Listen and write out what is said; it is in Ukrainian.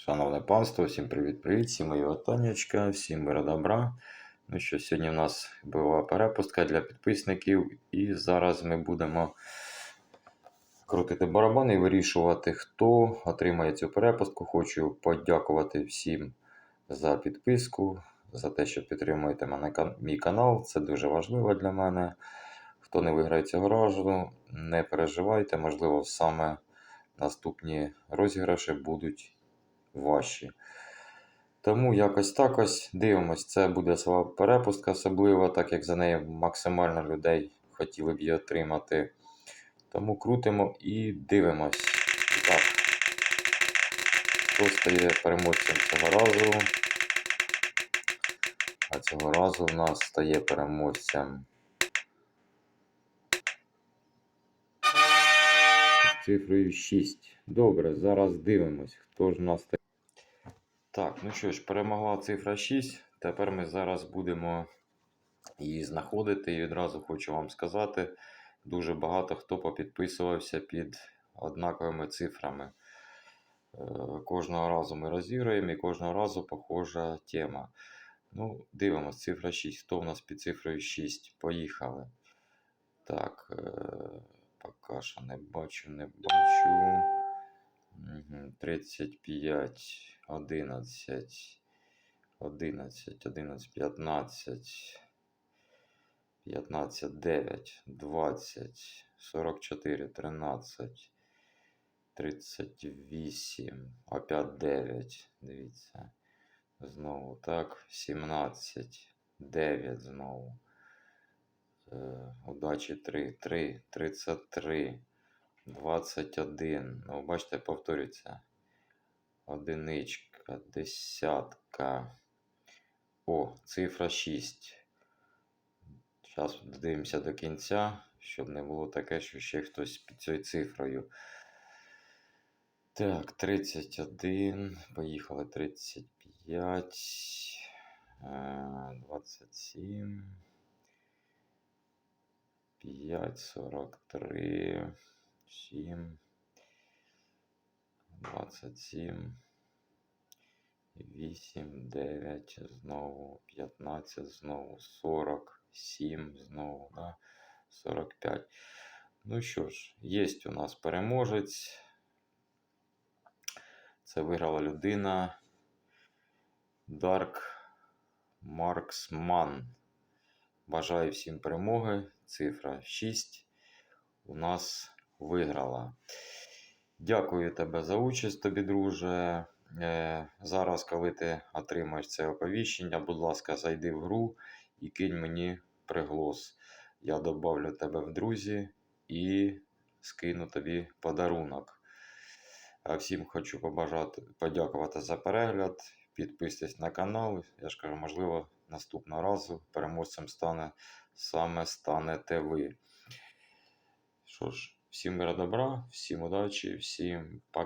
Шановне панство, всім привіт-привіт, всім мої вітаннячка, всім мира добра. Ну що, сьогодні в нас була перепустка для підписників, і зараз ми будемо крутити барабан і вирішувати, хто отримає цю перепустку. Хочу подякувати всім за підписку, за те, що підтримуєте мене, мій канал. Це дуже важливо для мене. Хто не виграє цього разу, не переживайте, можливо, саме наступні розіграші будуть ваші. Тому якось так ось дивимось. Це буде слава перепустка, особливо, так як за нею максимально людей хотіли б її отримати. Тому крутимо і дивимось. Так. Хто стає переможцем цього разу? А цього разу в нас стає переможцем. Цифрою 6. Добре, зараз дивимось, хто ж в нас стає. Так, ну що ж, перемогла цифра 6. Тепер ми зараз будемо її знаходити. І відразу хочу вам сказати, дуже багато хто попідписувався під однаковими цифрами. Е, Кожного разу ми розіграємо і кожного разу похожа тема. Ну, дивимось, цифра 6. Хто в нас під цифрою 6? Поїхали. Так, е, поки що не бачу, не бачу. Мгм, 35, 11, 11, 11, 15, 15, 9, 20, 44, 13, 38, опять 9, дивіться. Знову так, 17, 9 знову. Е, удачі 3, 3, 33, 21. Ну, бачите, повторюється. Одиничка, десятка. О, цифра 6. Зараз дивимося до кінця, щоб не було таке, що ще хтось під цією цифрою. Так, 31. Поїхали 35. е, 27. 5, 43, 7, 27, 8, 9, знову 15, знову 47, знову, да, 45. Ну що ж, є у нас переможець. Це виграла людина Dark Marksman. Бажаю всім перемоги. Цифра 6 у нас виграла. Дякую тебе за участь, тобі, друже. Е, зараз, коли ти отримаєш це оповіщення, будь ласка, зайди в гру і кинь мені приголос. Я добавлю тебе в друзі і скину тобі подарунок. Всім хочу побажати, подякувати за перегляд. Підписуйтесь на канал. Я ж кажу, можливо, наступного разу переможцем стане саме станете ви. Що ж, всім мира добра, всім удачі, всім пока.